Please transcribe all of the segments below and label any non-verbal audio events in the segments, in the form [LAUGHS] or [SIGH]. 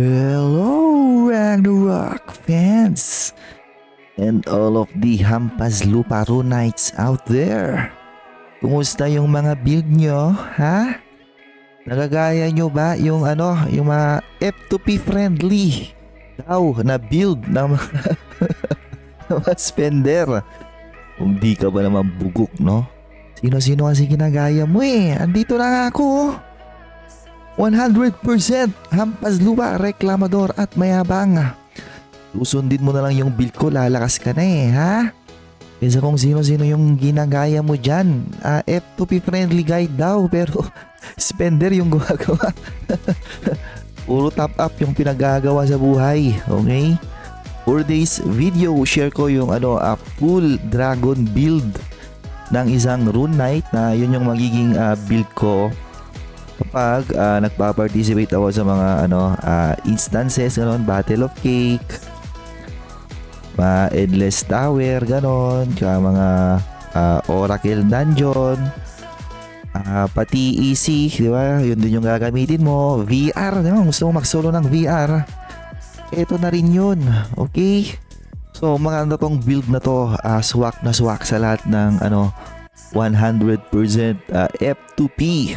Hello, Ragnarok fans! And all of the Hampas Lupa Runites out there! Kumusta yung mga build nyo, ha? Nagagaya nyo ba yung ano, yung mga F2P friendly daw na build ng mga, [LAUGHS] mga spender? Kung di ka ba naman bugok, no? Sino-sino kasi ginagaya mo eh. Andito na nga ako, oh. 100% hampas lupa, reklamador at mayabang. Susundin mo na lang yung build ko, lalakas ka na eh, ha? Kesa kung sino-sino yung ginagaya mo dyan. Ah, F2P friendly guide daw, [LAUGHS] pero spender yung gumagawa. [LAUGHS] Puro top up yung pinagagawa sa buhay, okay? For this video, share ko yung ano, a full dragon build ng isang rune knight na yun yung magiging ah, build ko kapag ah, nagpa-participate ako sa mga ano ah, instances ganon Battle of Cake mga Endless Tower ganon tsaka mga ah, Oracle Dungeon ah, pati EC di ba? Yun din yung gagamitin mo. VR di ba? Gusto mo mag-solo ng VR eto na rin yun okay? So mga ano tong build na to ah, swak na swak sa lahat ng ano 100% ah, F2P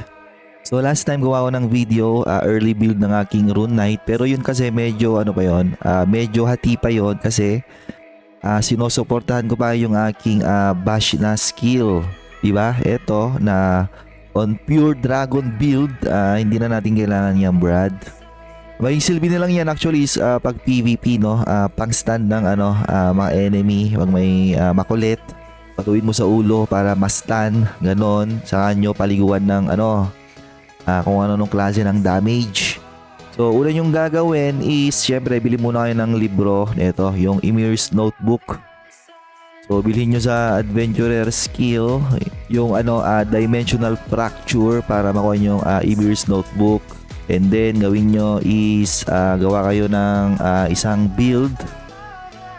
So last time gawa ko ng video, uh, early build ng aking Rune Knight. Pero yun kasi medyo ano pa yun, uh, medyo hati pa yun kasi uh, sinusuportahan ko pa yung aking uh, bash na skill. Diba? Ito na on pure dragon build, uh, hindi na natin kailangan yan Brad. May silbi na lang yan actually is uh, pag PVP no, uh, pang stand ng ano, uh, mga enemy, pag may uh, makulit, patuin mo sa ulo para ma-stun, ganon. Saka nyo paliguan ng ano, ah, kung ano nung klase ng damage. So, una yung gagawin is, syempre, bili muna kayo ng libro. Ito, yung Emir's Notebook. So, bilhin nyo sa Adventurer Skill, yung ano, ah, Dimensional Fracture para makuha nyo yung ah, Emir's Notebook. And then, gawin nyo is, ah, gawa kayo ng ah, isang build.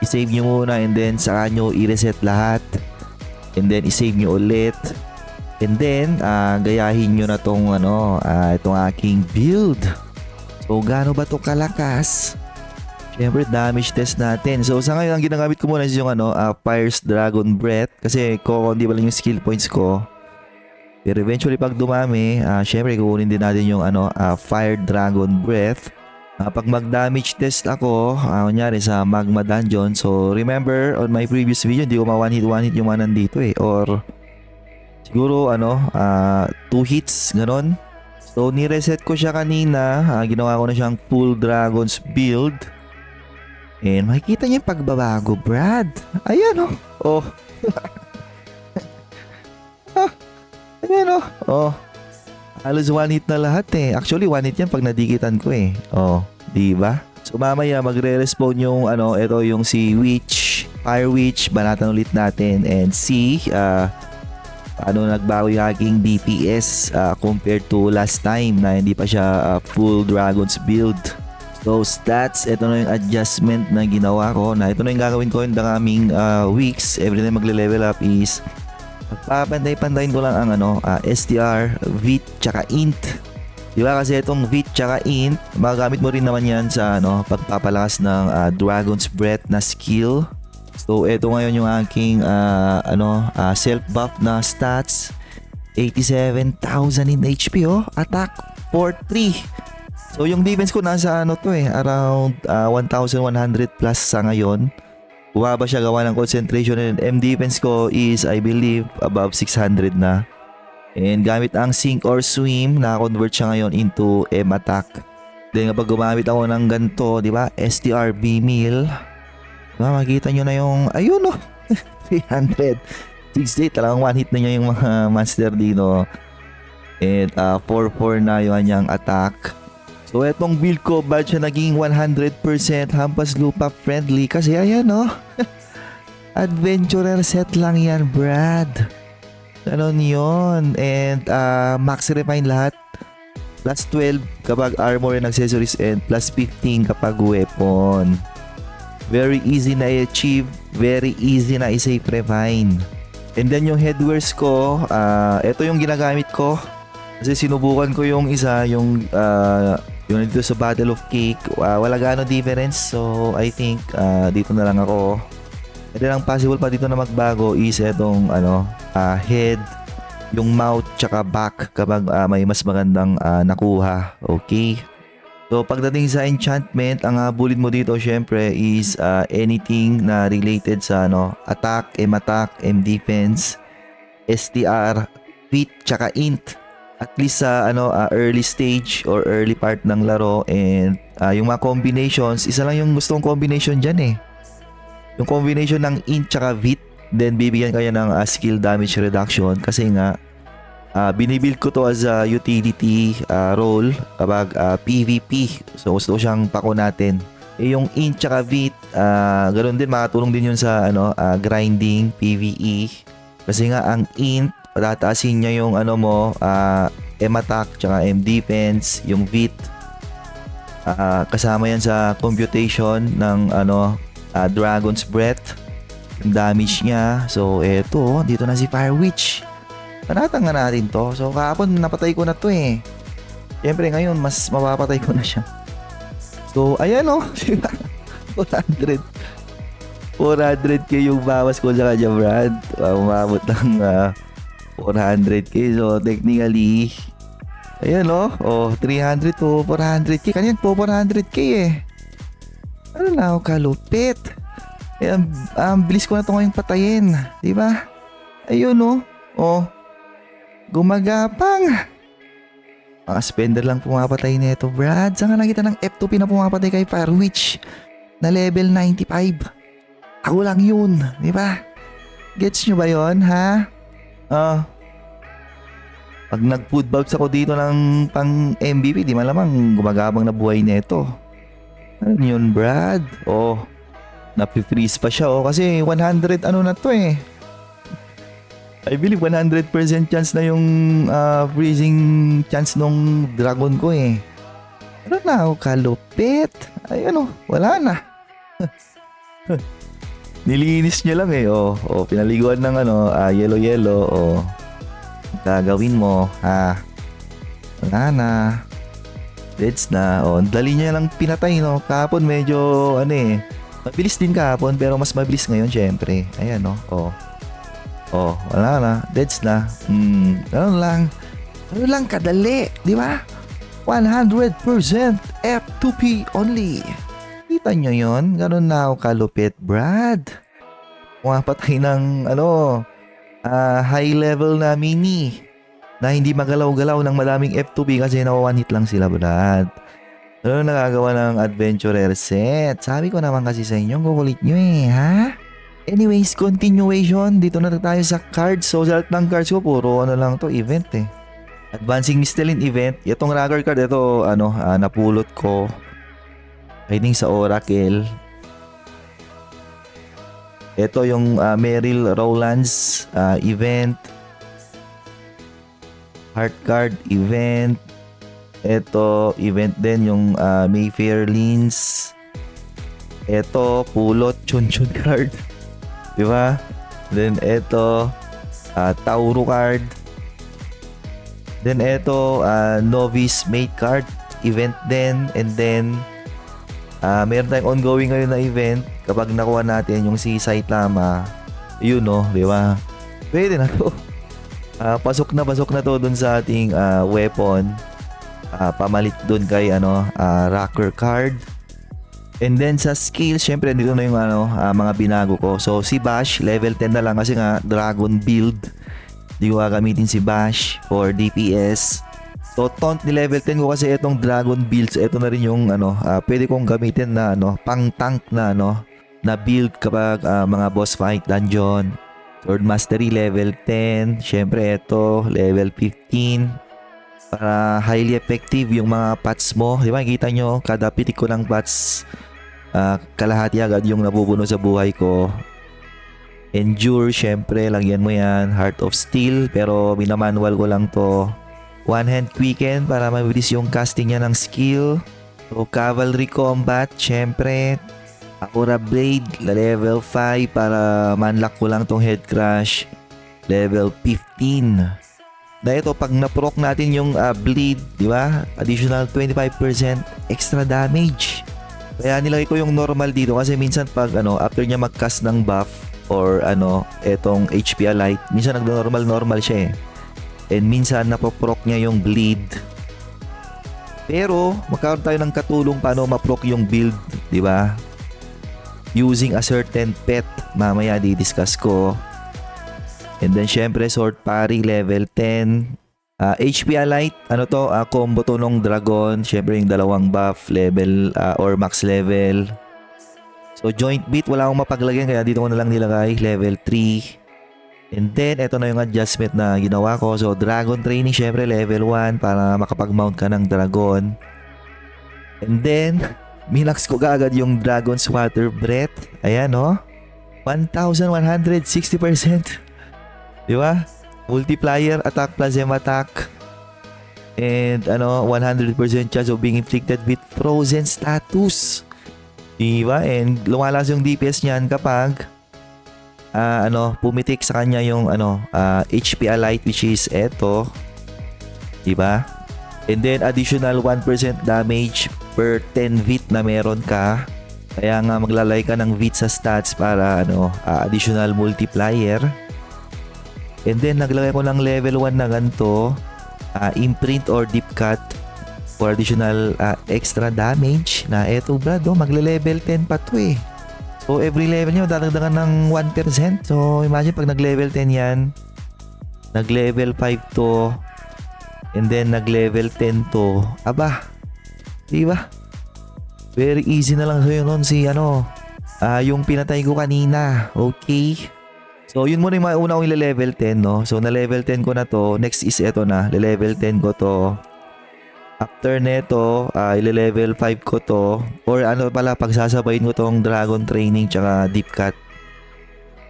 I-save nyo muna and then, saka nyo i-reset lahat. And then, i-save nyo ulit. And then, ah, gayahin nyo na tong ano, ah, itong aking build. So, gaano ba to kalakas? Siyempre, damage test natin. So, sa ngayon, ang ginagamit ko muna is yung ano, ah, Fire's Dragon Breath. Kasi kukundi ba lang yung skill points ko. Pero eventually, pag dumami, ah, syempre, kukunin din natin yung ano, ah, Fire Dragon Breath. Ah, pag mag-damage test ako, ah, kunyari sa Magma Dungeon. So, remember, on my previous video, hindi ko ma-one hit, one hit yung mga nandito eh. Or, siguro ano, ah, two hits, ganon. So, ni-reset ko siya kanina. Ah, ginawa ko na siyang full dragons build. And makikita niyo yung pagbabago, Brad. Ayan oh. Oh. [LAUGHS] ah, ayan oh. Oh. Halos one hit na lahat eh. Actually, one hit yan pag nadikitan ko eh. Oh, di ba? So mamaya magre-respawn yung ano, ito yung si Witch, Fire Witch, banatan ulit natin and see uh, paano nagbago yung aking DPS uh, compared to last time na hindi pa siya uh, full dragons build. So stats, ito na yung adjustment na ginawa ko na ito na yung gagawin ko the coming uh, weeks every time magle-level up is Pagpapantay-pantayin ko lang ang ano, ah, STR, VIT, tsaka INT. Di ba kasi itong VIT tsaka INT, magagamit mo rin naman yan sa ano, pagpapalakas ng ah, Dragon's Breath na skill. So ito ngayon yung aking ah, ano, ah, self-buff na stats. 87,000 in HP oh. Attack 4-3. So yung defense ko nasa ano to eh, around ah, 1,100 plus sa ngayon. Bumaba siya gawa ng concentration and M defense ko is I believe above 600 na. And gamit ang sink or swim, na-convert siya ngayon into M attack. Then kapag gumamit ako ng ganito, di ba? STR B meal. Diba, makikita nyo na yung, ayun oh, [LAUGHS] 300. 68, talagang one hit na niya yung mga master dito. And uh, 4-4 na yung kanyang attack. So etong build ko, bad siya naging 100% hampas lupa friendly kasi ayan oh. [LAUGHS] Adventurer set lang yan, Brad. Ganon yun. And uh, max refine lahat. Plus 12 kapag armor and accessories and plus 15 kapag weapon. Very easy na i-achieve. Very easy na i-save refine. And then yung headwears ko, uh, ito yung ginagamit ko. Kasi sinubukan ko yung isa, yung uh, Yun dito sa Battle of Cake, ah, wala gaano difference. So, I think ah, dito na lang ako. And then, ang possible pa dito na magbago is itong ano, ah, head, yung mouth, tsaka back kapag ah, may mas magandang ah, nakuha. Okay? So, pagdating sa enchantment, ang uh, bullet mo dito syempre is ah, anything na related sa ano, attack, M attack, M defense, STR, fit, tsaka int. At least sa ano ah, early stage or early part ng laro and ah, yung mga combinations, isa lang yung gustong combination diyan eh. Yung combination ng int tsaka vit, then bibigyan kaya ng ah, skill damage reduction kasi nga ah, binibuild ko to as a utility ah, role kapag ah, PvP. So gusto ko siyang pako natin. Eh, yung int tsaka vit, ah, ganun din makatulong din yun sa ano ah, grinding PvE. Kasi nga ang int patataasin niya yung ano mo, ah, M attack tsaka M defense, yung vit. Ah, kasama yan sa computation ng ano ah, Dragon's Breath. Yung damage niya. So eto, dito na si Fire Witch. Panatang nga natin to. So kahapon napatay ko na to eh. Siyempre ngayon mas mapapatay ko na siya. So ayan oh. [LAUGHS] 400. 400k yung bawas ko sa kanya Brad. Uh, umabot ng ah, 400k. So, technically, ayan o. Oh, 300 to 400k. Kanyan po 400k eh. Ano na ako kalupit. Eh, ang, bilis ko na ito ngayong patayin. Di ba? Ayun o. Oh. Gumagapang. Mga spender lang pumapatay nito, Brad. Saan ka nakita ng F2P na pumapatay kay Fire Witch na level 95? Ako lang yun, di ba? Gets nyo ba yon ha? Ah. Pag nag-food bulbs ako dito ng pang MVP, di malamang gumagabang na buhay nito. Ano yun, Brad? Oh, napi-freeze pa siya oh kasi 100 ano na to eh. I believe 100% chance na yung ah, freezing chance nung dragon ko eh. Ano na ako kalupit? Ay ano, wala na. [LAUGHS] Nilinis niya lang eh. Oh, oh pinaliguan ng ano, ah, yellow yellow. Oh. Gagawin mo, ha. Wala na. Deads na. Oh, dali niya lang pinatay, no. Kahapon medyo ano eh. Mabilis din kahapon pero mas mabilis ngayon syempre. Ayan, no. Oh. Oh, wala na. Deads na. Hmm, ganun lang. Ganun lang kadali, di ba? 100% F2P only. Kita nyo yon Ganun na ako kalupit, Brad. Pumapatay ng, ano, ah, high level na mini na hindi magalaw-galaw ng madaming F2B kasi nawa one hit lang sila, Brad. Ano nagagawa ng adventurer set? Sabi ko naman kasi sa inyo, kukulit nyo eh, ha? Anyways, continuation. Dito na tayo sa cards. So, sa ng cards ko, puro ano lang to, event eh. Advancing Mistelin event. Itong Raggar card, ito, ano, ah, napulot ko. I think sa Oracle. Ito yung ah, Meryl Rowlands ah, event. Heart card event. Ito, event din yung ah, Mayfair Lins. Ito, pulot Chun Chun card. [LAUGHS] Di ba? Then ito, ah, Tauro card. Then ito, ah, Novice Mate card. Event din. And then, Ah, meron tayong ongoing ngayon na event kapag nakuha natin yung si Saitama. Yun no, di ba? Pwede na to. [LAUGHS] Ah, pasok na pasok na to dun sa ating ah, weapon. Ah, pamalit dun kay ano, ah, rocker card. And then sa skills, syempre dito na yung ano, ah, mga binago ko. So si Bash, level 10 na lang kasi nga dragon build. Hindi ko gagamitin si Bash for DPS. So taunt ni level 10 ko kasi itong dragon builds, ito na rin yung ano, ah, pwede kong gamitin na ano, pang tank na ano, na build kapag ah, mga boss fight dungeon. Sword Mastery level 10, syempre ito level 15 para highly effective yung mga pats mo. Di ba? Kita nyo, kada pitik ko ng pats, ah, kalahati agad yung nabubuno sa buhay ko. Endure, syempre, lagyan mo yan. Heart of Steel, pero minamanual ko lang to. One Hand Quicken para mabilis yung casting niya ng skill. So, Cavalry Combat, syempre. Aura Blade, level 5 para manlock ko lang tong Head Crush. Level 15. Na ito pag na-proc natin yung ah, bleed, di ba? Additional 25% extra damage. Kaya nilagay ko yung normal dito kasi minsan pag ano, after niya mag-cast ng buff or ano, etong HP Alight, minsan nag-normal normal siya eh. And minsan napoproc niya yung bleed. Pero magkaroon tayo ng katulong paano ma-proc yung build, di ba? Using a certain pet, mamaya di-discuss ko. And then syempre sword parry level 10. Ah, HP Alight, ano to, ah, combo to nung dragon, syempre yung dalawang buff level ah, or max level. So joint beat wala akong mapaglagyan kaya dito ko na lang nilagay level 3. And then ito na yung adjustment na ginawa ko. So dragon training syempre level 1 para makapag-mount ka ng dragon. And then [LAUGHS] minax ko kaagad yung dragon's water breath. Ayan no. 1,160%. Di ba? Multiplier attack plus M attack. And ano, 100% chance of being inflicted with frozen status. Di ba? And lumalas yung DPS niyan kapag ah, ano, pumitik sa kanya yung ano, ah, HP Alight which is eto. Di ba? And then additional 1% damage per 10 vit na meron ka. Kaya nga maglalay ka ng vit sa stats para ano, ah, additional multiplier. And then naglagay ko ng level 1 na ganito, ah, imprint or deep cut for additional ah, extra damage na eto brad, oh, magle-level 10 pa to eh. So every level nyo dadagdagan ng 1%. So imagine pag nag-level 10 yan, nag-level 5 to, and then nag-level 10 to, aba, di ba? Very easy na lang sa'yo nun si ano, ah yung pinatay ko kanina, okay? So yun muna yung mga una kong ile-level 10 no. So na level 10 ko na to. Next is eto na. Le-level 10 ko to. After neto, uh, ile-level 5 ko to. Or ano pala, pagsasabayin ko tong dragon training tsaka deep cut.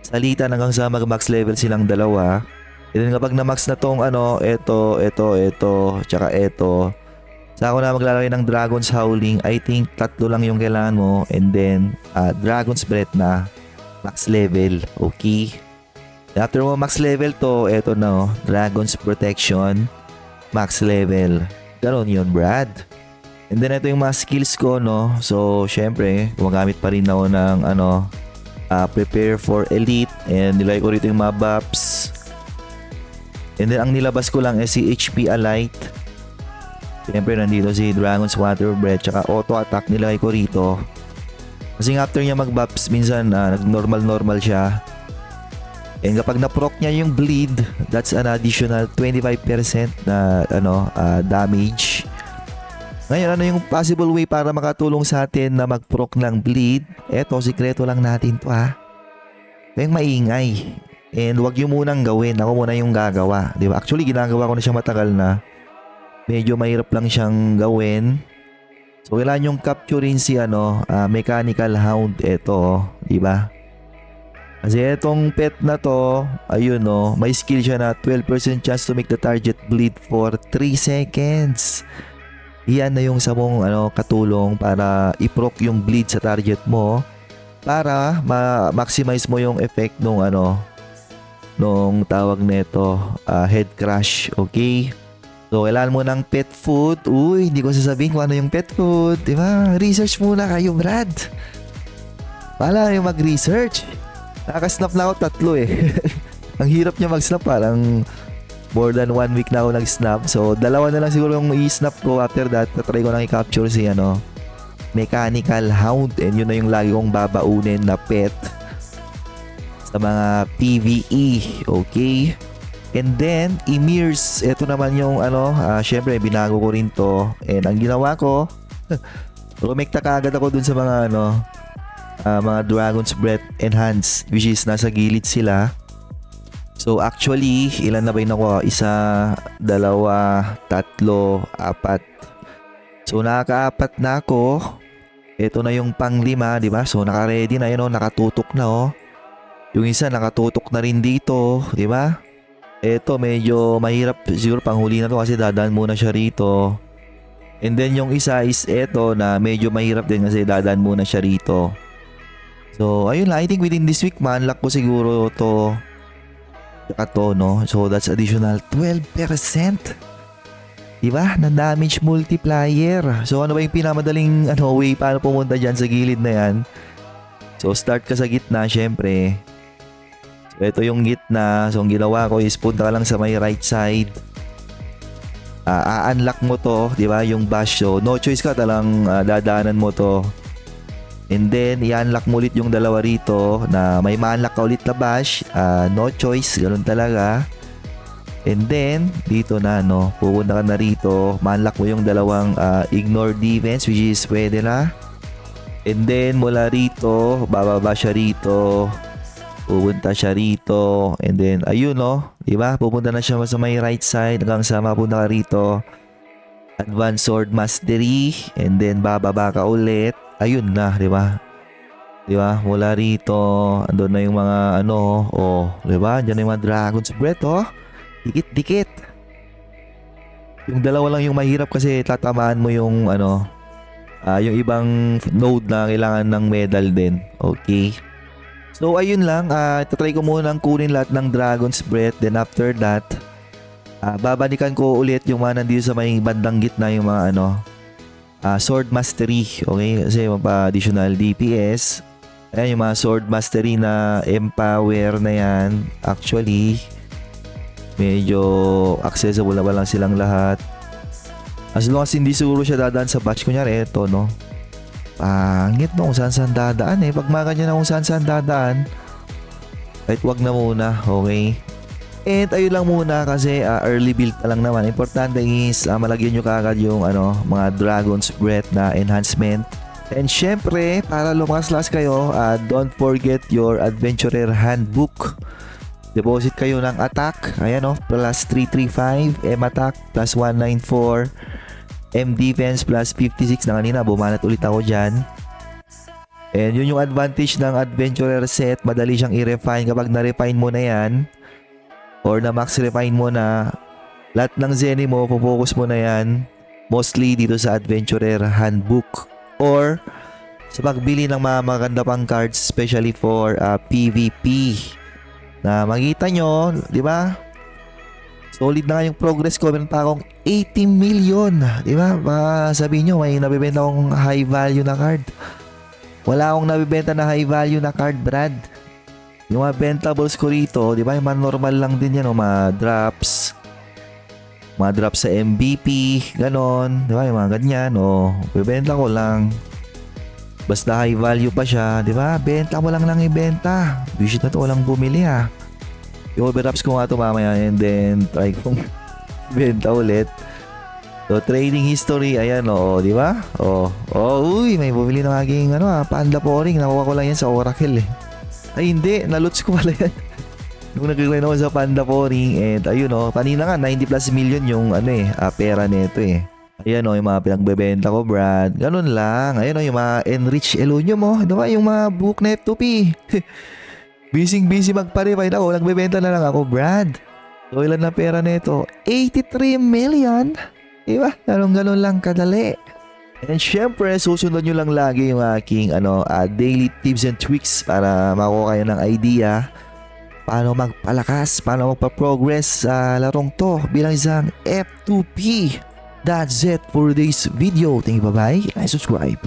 Salita hanggang sa mag-max level silang dalawa. And then kapag na-max na tong ano, eto, eto, eto, tsaka eto. Sa ako na maglalagay ng Dragon's Howling, I think tatlo lang yung kailangan mo. And then, ah, Dragon's Breath na max level. Okay? After mo max level to, eto na oh, Dragon's Protection, max level. Ganon yun, Brad. And then ito yung mga skills ko, no? So, syempre, gumagamit pa rin ako ng ano, ah, prepare for elite and nilagay ko rito yung mga buffs. And then ang nilabas ko lang is si HP Alight. Syempre, nandito si Dragon's Water Breath tsaka auto attack nilagay ko rito. Kasi after niya mag-buffs, minsan ah, nag-normal-normal siya. And kapag na-proc niya yung bleed, that's an additional 25% na ano ah, damage. Ngayon, ano yung possible way para makatulong sa atin na mag-proc ng bleed? Eto, sikreto lang natin to ha. Kayong maingay. And wag yung munang gawin. Ako muna yung gagawa. Di ba? Actually, ginagawa ko na siya matagal na. Medyo mahirap lang siyang gawin. So, kailangan yung capturein si ano, ah, mechanical hound. Ito, di ba? Kasi itong pet na to, ayun no, may skill siya na 12% chance to make the target bleed for 3 seconds. Iyan na yung sa mong ano, katulong para i-proc yung bleed sa target mo para ma-maximize mo yung effect nung ano nung tawag nito ah, head crash, okay? So, kailangan mo ng pet food. Uy, hindi ko sasabihin kung ano yung pet food. Di ba? Research muna kayo, Brad. Wala yung mag-research. Nakasnap na ako tatlo eh. [LAUGHS] Ang hirap niya mag-snap parang more than one week na ako nag-snap. So, dalawa na lang siguro yung i-snap ko after that. Tatry ko nang i-capture si ano, Mechanical Hound. And yun na yung lagi kong babaunin na pet sa mga PvE. Okay? And then, Emirs. Ito naman yung ano, ah, syempre binago ko rin to. And ang ginawa ko, [LAUGHS] rumekta kaagad ako dun sa mga ano, ah, mga Dragon's Breath Enhance which is nasa gilid sila. So actually, ilan na ba yun ako? Isa, dalawa, tatlo, apat. So nakakaapat na ako. Ito na yung panglima, di ba? So naka-ready na yun, oh, nakatutok na oh. Yung isa nakatutok na rin dito, di ba? Ito medyo mahirap siguro panghuli na to kasi dadaan muna siya rito. And then yung isa is eto na medyo mahirap din kasi dadaan muna siya rito. So, ayun lang. I think within this week, ma-unlock ko siguro to Tsaka to, no? So, that's additional 12%. Diba? Na damage multiplier. So, ano ba yung pinamadaling ano, way paano pumunta dyan sa gilid na yan? So, start ka sa gitna, syempre. So, ito yung gitna. So, ang ginawa ko is punta ka lang sa may right side. Ah, a-unlock mo to, di ba? Yung bash. So, no choice ka, talang ah, dadaanan mo to. And then, i-unlock mo ulit yung dalawa rito na may ma-unlock ka ulit na bash. Ah, no choice, ganun talaga. And then, dito na, no, pupunta ka na rito. Ma-unlock mo yung dalawang ah, ignore defense, which is pwede na. And then, mula rito, bababa siya rito. Pupunta siya rito. And then, ayun, no, di ba? Pupunta na siya sa may right side hanggang sa mapunta ka rito. Advanced Sword Mastery. And then, bababa ka ulit. Ayun na, di ba? Di ba? Mula rito, andun na yung mga ano, oh, di ba? Diyan na yung mga Dragon's Breath, oh. Dikit-dikit. Yung dalawa lang yung mahirap kasi tatamaan mo yung ano, ah, yung ibang node na kailangan ng medal din. Okay. So ayun lang, ah itatry ko muna kunin lahat ng Dragon's Breath. Then after that, ah babalikan ko ulit yung mga nandito sa may bandang gitna yung mga ano, ah, Sword Mastery. Okay, kasi mapa-additional DPS. Ayan yung mga Sword Mastery na Empower na yan. Actually, medyo accessible na ba lang silang lahat. As long as hindi siguro siya dadaan sa batch, kunyari ito, no? Pangit no, kung saan saan dadaan eh. Pag mga na kung saan saan dadaan, kahit wag na muna, okay? And ayun lang muna kasi ah, early build pa lang naman. Importante is ah, malagyan nyo kaagad yung ano, mga Dragon's Breath na enhancement. And syempre, para lumakas last kayo, ah, don't forget your Adventurer Handbook. Deposit kayo ng attack. Ayan o, plus 335. M attack plus 194. M defense plus 56 na kanina. Bumanat ulit ako dyan. And yun yung advantage ng adventurer set. Madali siyang i-refine kapag na-refine mo na yan. Or na max refine mo na. Lahat ng Zenny mo, focus mo na yan. Mostly dito sa adventurer handbook. Or sa pagbili ng mga maganda pang cards especially for uh, PvP na makita nyo, di ba? Solid na nga yung progress ko. Meron pa akong 80 million. Di ba? Sabihin nyo, may nabibenta akong high value na card. Wala akong nabibenta na high value na card, Brad. Yung mga bentables ko rito, di ba? Yung mga normal lang din yan, o mga drops. Mga drops sa MVP, ganon. Di ba? Yung mga ganyan, o. Bibenta ko lang. Basta high value pa siya, di ba? Benta mo lang lang ibenta. Visit na to, walang bumili ah. I-overlaps ko nga ito mamaya and then try kong [LAUGHS] benta ulit. So, trading history, ayan o, di ba? O, oh, uy, may bumili ng aking ano, ah, panda pouring. Nakuha ko lang yan sa Oracle eh. Ay, hindi. Naluts ko pala yan. Nung nag-grind ako sa panda pouring and ayun o, kanina nga, 90 plus million yung ano eh, ah, pera nito eh. Ayan o, yung mga pinagbebenta ko, Brad. Ganun lang. Ayan o, yung mga enrich elonyo mo. Di ba? Yung mga book na F2P. [LAUGHS] Busy busy magpa-refine ako. Nagbebenta na lang ako, Brad. So, ilan na pera nito? 83 million. Di ba? Ganun-ganun lang kadali. And syempre, susunod nyo lang lagi yung aking ano, ah, daily tips and tricks para makuha kayo ng idea paano magpalakas, paano magpa-progress sa larong to bilang isang F2P. That's it for this video. Thank you, bye-bye, and subscribe.